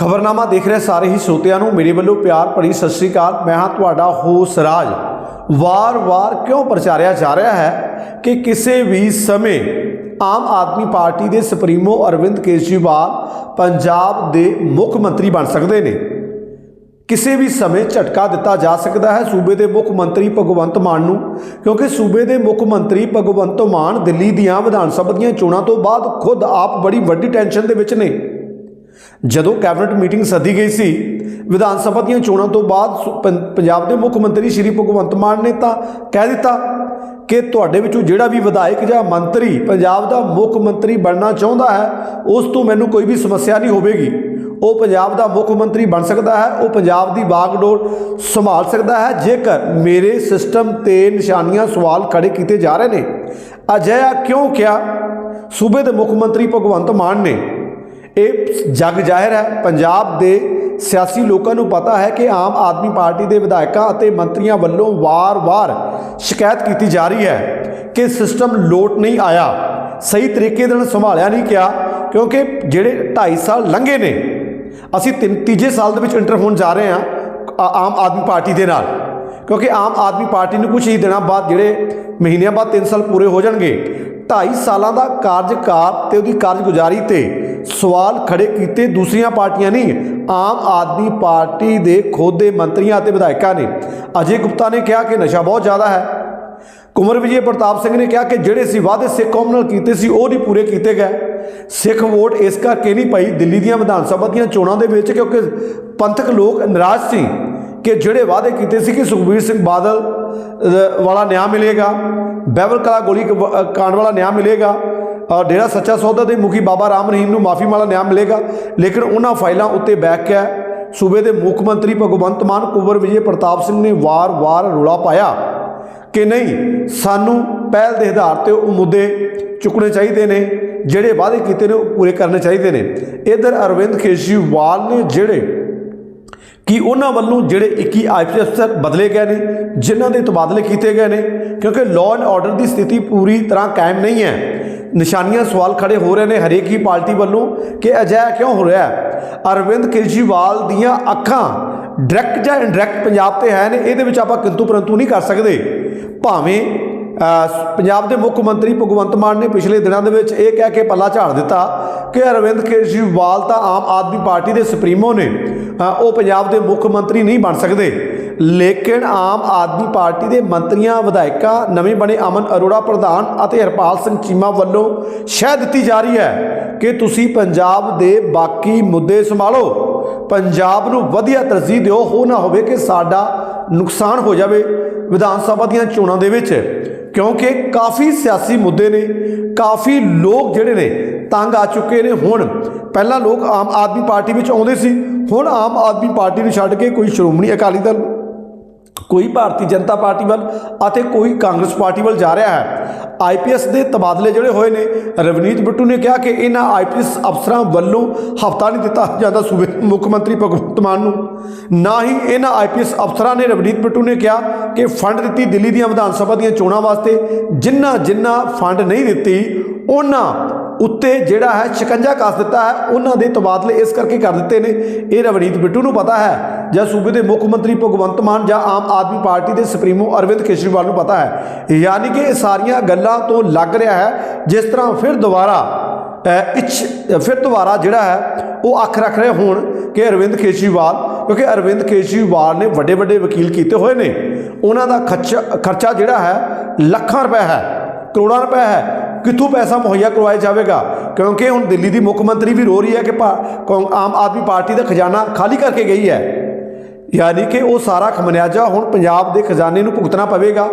ਖਬਰਨਾਮਾ ਦੇਖ ਰਹੇ ਸਾਰੇ ਹੀ ਸਰੋਤਿਆਂ ਨੂੰ ਮੇਰੇ ਵੱਲੋਂ ਪਿਆਰ ਭਰੀ ਸਤਿ ਸ੍ਰੀ ਅਕਾਲ। ਮੈਂ ਹਾਂ ਤੁਹਾਡਾ ਹੋਸ ਰਾਜ। ਵਾਰ-ਵਾਰ ਕਿਉਂ ਪ੍ਰਚਾਰਿਆ ਜਾ ਰਿਹਾ ਹੈ ਕਿ ਕਿਸੇ ਵੀ ਸਮੇਂ ਆਮ ਆਦਮੀ ਪਾਰਟੀ ਦੇ ਸੁਪਰੀਮੋ ਅਰਵਿੰਦ ਕੇਜਰੀਵਾਲ ਪੰਜਾਬ ਦੇ ਮੁੱਖ ਮੰਤਰੀ ਬਣ ਸਕਦੇ ਨੇ? ਕਿਸੇ ਵੀ ਸਮੇਂ ਝਟਕਾ ਦਿੱਤਾ ਜਾ ਸਕਦਾ ਹੈ ਸੂਬੇ ਦੇ ਮੁੱਖ ਮੰਤਰੀ ਭਗਵੰਤ ਮਾਨ ਨੂੰ, ਕਿਉਂਕਿ ਸੂਬੇ ਦੇ ਮੁੱਖ ਮੰਤਰੀ ਭਗਵੰਤ ਮਾਨ ਦਿੱਲੀ ਦੀਆਂ ਵਿਧਾਨ ਸਭਾ ਦੀਆਂ ਚੋਣਾਂ ਤੋਂ ਬਾਅਦ ਖੁਦ ਆਪ ਬੜੀ ਵੱਡੀ ਟੈਨਸ਼ਨ ਦੇ ਵਿੱਚ ਨੇ। ਜਦੋਂ ਕੈਬਨਿਟ ਮੀਟਿੰਗ ਸੱਦੀ ਗਈ ਸੀ, ਵਿਧਾਨ ਸਭਾ ਦੀਆਂ ਚੋਣਾਂ ਤੋਂ ਬਾਅਦ ਸੁ- ਪੰ- ਪੰਜਾਬ ਦੇ ਮੁੱਖ ਮੰਤਰੀ ਸ਼੍ਰੀ ਭਗਵੰਤ ਮਾਨ ਨੇ ਤਾਂ ਕਹਿ ਦਿੱਤਾ ਕਿ ਤੁਹਾਡੇ ਵਿੱਚੋਂ ਜਿਹੜਾ ਵੀ ਵਿਧਾਇਕ ਜਾਂ ਮੰਤਰੀ ਪੰਜਾਬ ਦਾ ਮੁੱਖ ਮੰਤਰੀ ਬਣਨਾ ਚਾਹੁੰਦਾ ਹੈ, ਉਸ ਤੋਂ ਮੈਨੂੰ ਕੋਈ ਵੀ ਸਮੱਸਿਆ ਨਹੀਂ ਹੋਵੇਗੀ। ਉਹ ਪੰਜਾਬ ਦਾ ਮੁੱਖ ਮੰਤਰੀ ਬਣ ਸਕਦਾ ਹੈ, ਉਹ ਪੰਜਾਬ ਦੀ ਬਾਗਡੋਰ ਸੰਭਾਲ ਸਕਦਾ ਹੈ, ਜੇਕਰ ਮੇਰੇ ਸਿਸਟਮ ਤੇ ਨਿਸ਼ਾਨੀਆਂ ਸਵਾਲ ਖੜੇ ਕੀਤੇ ਜਾ ਰਹੇ ਨੇ। ਅਜਿਹਾ ਕਿਉਂ ਕਿਹਾ? ਸੂਬੇ ਦੇ ਮੁੱਖ ਮੰਤਰੀ ਭਗਵੰਤ ਮਾਨ ਨੇ। ਇਹ ਜਗ ਜ਼ਾਹਿਰ ਹੈ। ਪੰਜਾਬ ਦੇ ਸਿਆਸੀ ਲੋਕਾਂ ਨੂੰ ਪਤਾ ਹੈ ਕਿ ਆਮ ਆਦਮੀ ਪਾਰਟੀ ਦੇ ਵਿਧਾਇਕਾਂ ਅਤੇ ਮੰਤਰੀਆਂ ਵੱਲੋਂ ਵਾਰ-ਵਾਰ ਸ਼ਿਕਾਇਤ ਕੀਤੀ ਜਾ ਰਹੀ ਹੈ ਕਿ ਸਿਸਟਮ ਲੋਟ ਨਹੀਂ ਆਇਆ। ਸਹੀ ਤਰੀਕੇ ਨਾਲ ਸੰਭਾਲਿਆ ਨਹੀਂ ਗਿਆ ਕਿਉਂਕਿ ਜਿਹੜੇ 2.5 ਸਾਲ ਲੰਘੇ ਨੇ, ਅਸੀਂ ਤਿੰਨ, ਤੀਜੇ ਸਾਲ ਦੇ ਵਿੱਚ ਇੰਟਰ ਹੋਣ ਜਾ ਰਹੇ ਹਾਂ ਆਮ ਆਦਮੀ ਪਾਰਟੀ ਦੇ ਨਾਲ। ਕਿਉਂਕਿ ਆਮ ਆਦਮੀ ਪਾਰਟੀ ਨੂੰ ਕੁਝ ਹੀ ਦਿਨਾਂ ਬਾਅਦ, ਜਿਹੜੇ ਮਹੀਨਿਆਂ ਬਾਅਦ 3 ਸਾਲ ਪੂਰੇ ਹੋ ਜਾਣਗੇ। 2.5 ਸਾਲਾਂ ਦਾ ਕਾਰਜਕਾਰ ਤੇ ਉਹਦੀ ਕਾਰਜਗੁਜ਼ਾਰੀ ਤੇ ਸਵਾਲ ਖੜੇ ਕੀਤੇ, ਦੂਸਰੀਆਂ ਪਾਰਟੀਆਂ ਨਹੀਂ, ਆਮ ਆਦਮੀ ਪਾਰਟੀ ਦੇ ਖੁਦ ਦੇ ਮੰਤਰੀਆਂ ਅਤੇ ਵਿਧਾਇਕਾਂ ਨੇ। ਅਜੇ ਗੁਪਤਾ ਨੇ ਕਿਹਾ ਕਿ ਨਸ਼ਾ ਬਹੁਤ ਜ਼ਿਆਦਾ ਹੈ। ਕੁਮਰ ਵਿਜੇ ਪ੍ਰਤਾਪ ਸਿੰਘ ਨੇ ਕਿਹਾ ਕਿ ਜਿਹੜੇ ਸੀ ਵਾਅਦੇ ਸਿੱਖ ਕੌਮ ਨਾਲ ਕੀਤੇ ਸੀ, ਉਹ ਨਹੀਂ ਪੂਰੇ ਕੀਤੇ ਗਏ। ਸਿੱਖ ਵੋਟ ਇਸ ਕਰਕੇ ਨਹੀਂ ਪਈ ਦਿੱਲੀ ਦੀਆਂ ਵਿਧਾਨ ਸਭਾ ਦੀਆਂ ਚੋਣਾਂ ਦੇ ਵਿੱਚ, ਕਿਉਂਕਿ ਪੰਥਕ ਲੋਕ ਨਿਰਾਸ਼ ਸੀ ਕਿ ਜਿਹੜੇ ਵਾਅਦੇ ਕੀਤੇ ਸੀ ਕਿ ਸੁਖਬੀਰ ਸਿੰਘ ਬਾਦਲ ਵਾਲਾ ਨਿਆਂ ਮਿਲੇਗਾ ਬੈਬਲ ਕਲਾ ਗੋਲੀ ਕ- ਕਾਂਡ ਵਾਲਾ ਨਿਆਂ ਮਿਲੇਗਾ ਡੇਰਾ ਸੱਚਾ ਸੌਦਾ ਦੇ ਮੁਖੀ ਬਾਬਾ ਰਾਮ ਰਹੀਮ ਨੂੰ ਮਾਫੀ ਵਾਲਾ ਨਿਆਂ ਮਿਲੇਗਾ। ਲੇਕਿਨ ਉਹਨਾਂ ਫਾਈਲਾਂ ਉੱਤੇ ਬੈਕ ਕੇ ਸੂਬੇ ਦੇ ਮੁੱਖ ਮੰਤਰੀ ਭਗਵੰਤ ਮਾਨ, ਕੁੰਵਰ ਵਿਜੇ ਪ੍ਰਤਾਪ ਸਿੰਘ ਨੇ ਵਾਰ-ਵਾਰ ਰੌਲਾ ਪਾਇਆ ਕਿ ਨਹੀਂ, ਸਾਨੂੰ ਪਹਿਲ ਦੇ ਆਧਾਰ ਤੇ ਉਹ ਮੁੱਦੇ ਚੁੱਕਣੇ ਚਾਹੀਦੇ ਨੇ, ਜਿਹੜੇ ਵਾਅਦੇ ਕੀਤੇ ਨੇ ਉਹ ਪੂਰੇ ਕਰਨੇ ਚਾਹੀਦੇ ਨੇ। ਇਧਰ ਅਰਵਿੰਦ ਕੇਜਰੀਵਾਲ ਨੇ ਜਿਹੜੇ ਕਿ ਉਹਨਾਂ ਵੱਲੋਂ ਜਿਹੜੇ 21 ਆਈਪੀਐਸ ਅਫਸਰ ਬਦਲੇ ਗਏ ਨੇ, ਜਿਨ੍ਹਾਂ ਦੇ ਤਬਾਦਲੇ ਕੀਤੇ ਗਏ ਨੇ, ਕਿਉਂਕਿ ਲਾਅ ਐਂਡ ਆਰਡਰ ਦੀ ਸਥਿਤੀ ਪੂਰੀ ਤਰ੍ਹਾਂ ਕਾਇਮ ਨਹੀਂ ਹੈ। ਨਿਸ਼ਾਨੀਆਂ ਸਵਾਲ ਖੜੇ ਹੋ ਰਹੇ ਨੇ ਹਰੇਕ ਹੀ ਪਾਰਟੀ ਵੱਲੋਂ ਕਿ ਅਜਿਹਾ ਕਿਉਂ ਹੋ ਰਿਹਾ ਹੈ? ਅਰਵਿੰਦ ਕੇਜਰੀਵਾਲ ਦੀਆਂ ਅੱਖਾਂ ਡਾਇਰੈਕਟ ਜਾਂ ਇਨਡਾਇਰੈਕਟ ਪੰਜਾਬ ਤੇ ਹੈ ਨੇ, ਇਹਦੇ ਵਿੱਚ ਆਪਾਂ ਕਿੰਤੂ ਪਰੰਤੂ ਨਹੀਂ ਕਰ ਸਕਦੇ। ਭਾਵੇਂ ਪੰਜਾਬ ਦੇ ਮੁੱਖ ਮੰਤਰੀ ਭਗਵੰਤ ਮਾਨ ਨੇ ਪਿਛਲੇ ਦਿਨਾਂ ਦੇ ਵਿੱਚ ਇਹ ਕਹਿ ਕੇ ਪੱਲਾ ਝਾੜ ਦਿੱਤਾ ਕਿ ਅਰਵਿੰਦ ਕੇਜਰੀਵਾਲ ਤਾਂ ਆਮ ਆਦਮੀ ਪਾਰਟੀ ਦੇ ਸੁਪਰੀਮੋ ਨੇ। ਉਹ ਪੰਜਾਬ ਦੇ ਮੁੱਖ ਮੰਤਰੀ ਨਹੀਂ ਬਣ ਸਕਦੇ। ਲੇਕਿਨ ਆਮ ਆਦਮੀ ਪਾਰਟੀ ਦੇ ਮੰਤਰੀਆਂ, ਵਿਧਾਇਕਾਂ, ਨਵੇਂ ਬਣੇ ਅਮਨ ਅਰੋੜਾ ਪ੍ਰਧਾਨ ਅਤੇ ਹਰਪਾਲ ਸਿੰਘ ਚੀਮਾ ਵੱਲੋਂ ਸ਼ਹਿ ਦਿੱਤੀ ਜਾ ਰਹੀ ਹੈ ਕਿ ਤੁਸੀਂ ਪੰਜਾਬ ਦੇ ਬਾਕੀ ਮੁੱਦੇ ਸੰਭਾਲੋ। ਪੰਜਾਬ ਨੂੰ ਵਧੀਆ ਤਰਜੀਹ ਦਿਓ। ਹੋ ਨਾ ਹੋਵੇ ਕਿ ਸਾਡਾ ਨੁਕਸਾਨ ਹੋ ਜਾਵੇ ਵਿਧਾਨ ਸਭਾ ਦੀਆਂ ਚੋਣਾਂ ਦੇ ਵਿੱਚ। ਕਿਉਂਕਿ ਕਾਫੀ ਸਿਆਸੀ ਮੁੱਦੇ ਨੇ, ਕਾਫੀ ਲੋਕ ਜਿਹੜੇ ਨੇ ਤੰਗ ਆ ਚੁੱਕੇ ਨੇ। ਹੁਣ ਪਹਿਲਾਂ ਲੋਕ ਆਮ ਆਦਮੀ ਪਾਰਟੀ ਵਿੱਚ ਆਉਂਦੇ ਸੀ। ਹੁਣ ਆਮ ਆਦਮੀ ਪਾਰਟੀ ਨੂੰ ਛੱਡ ਕੇ ਕੋਈ ਸ਼੍ਰੋਮਣੀ ਅਕਾਲੀ ਦਲ ਕੋਈ ਭਾਰਤੀ ਜਨਤਾ ਪਾਰਟੀ ਵੱਲ ਅਤੇ ਕੋਈ ਕਾਂਗਰਸ ਪਾਰਟੀ ਵੱਲ ਜਾ ਰਿਹਾ ਹੈ। ਆਈਪੀਐਸ ਦੇ ਤਬਾਦਲੇ ਜਿਹੜੇ ਹੋਏ ਨੇ, ਰਵਨੀਤ ਬਿੱਟੂ ਨੇ ਕਿਹਾ ਕਿ ਇਹਨਾਂ ਆਈਪੀਐਸ ਅਫਸਰਾਂ ਵੱਲੋਂ ਹਫਤਾ ਨਹੀਂ ਦਿੱਤਾ ਜਾਂਦਾ ਸੂਬੇ ਮੁੱਖ ਮੰਤਰੀ ਭਗਵੰਤ ਮਾਨ ਨੂੰ। ਨਾ ਹੀ ਇਹਨਾਂ ਆਈਪੀਐਸ ਅਫਸਰਾਂ ਨੇ ਰਵਨੀਤ ਬਿੱਟੂ ਨੇ ਕਿਹਾ ਕਿ ਫੰਡ ਦਿੱਤੀ ਦਿੱਲੀ ਦੀਆਂ ਵਿਧਾਨ ਸਭਾ ਦੀਆਂ ਚੋਣਾਂ ਵਾਸਤੇ। ਜਿੰਨਾ ਜਿੰਨਾ ਫੰਡ ਨਹੀਂ ਦਿੱਤੀ, ਉਹਨਾਂ ਉੱਤੇ ਜਿਹੜਾ ਹੈ ਸ਼ਿਕੰਜਾ ਕੱਸ ਦਿੱਤਾ ਹੈ ਉਹਨਾਂ ਦੇ ਤਬਾਦਲੇ ਇਸ ਕਰਕੇ ਕਰ ਦਿੱਤੇ ਨੇ। ਇਹ ਰਵਨੀਤ ਬਿੱਟੂ ਨੂੰ ਪਤਾ ਹੈ ਜਾਂ ਸੂਬੇ ਦੇ ਮੁੱਖ ਮੰਤਰੀ ਭਗਵੰਤ ਮਾਨ ਜਾਂ ਆਮ ਆਦਮੀ ਪਾਰਟੀ ਦੇ ਸੁਪਰੀਮੋ ਅਰਵਿੰਦ ਕੇਜਰੀਵਾਲ ਨੂੰ ਪਤਾ ਹੈ। ਯਾਨੀ ਕਿ ਇਹ ਸਾਰੀਆਂ ਗੱਲਾਂ ਤੋਂ ਲੱਗ ਰਿਹਾ ਹੈ ਜਿਸ ਤਰ੍ਹਾਂ ਫਿਰ ਦੁਬਾਰਾ ਅ, ਇੱਛ ਫਿਰ ਦੁਬਾਰਾ ਜਿਹੜਾ ਹੈ ਉਹ ਅੱਖ ਰੱਖ ਰਹੇ ਹੋਣ ਕਿ ਅਰਵਿੰਦ ਕੇਜਰੀਵਾਲ ਕਿਉਂਕਿ ਅਰਵਿੰਦ ਕੇਜਰੀਵਾਲ ਨੇ ਵੱਡੇ ਵੱਡੇ ਵਕੀਲ ਕੀਤੇ ਹੋਏ ਨੇ। ਉਹਨਾਂ ਦਾ ਖਰਚਾ ਖਰਚਾ ਜਿਹੜਾ ਹੈ ਲੱਖਾਂ ਰੁਪਏ ਹੈ ਕਰੋੜਾਂ ਰੁਪਏ ਹੈ। ਕਿੱਥੋਂ ਪੈਸਾ ਮੁਹੱਈਆ ਕਰਵਾਇਆ ਜਾਵੇਗਾ? ਕਿਉਂਕਿ ਹੁਣ ਦਿੱਲੀ ਦੀ ਮੁੱਖ ਮੰਤਰੀ ਵੀ ਰੋ ਰਹੀ ਹੈ ਕਿ ਭਾ- ਕੌਂ- ਆਮ ਆਦਮੀ ਪਾਰਟੀ ਦਾ ਖਜ਼ਾਨਾ ਖਾਲੀ ਕਰਕੇ ਗਈ ਹੈ। ਯਾਨੀ ਕਿ ਉਹ ਸਾਰਾ ਖਮਨਿਆਜਾ ਹੁਣ ਪੰਜਾਬ ਦੇ ਖਜ਼ਾਨੇ ਨੂੰ ਭੁਗਤਣਾ ਪਵੇਗਾ।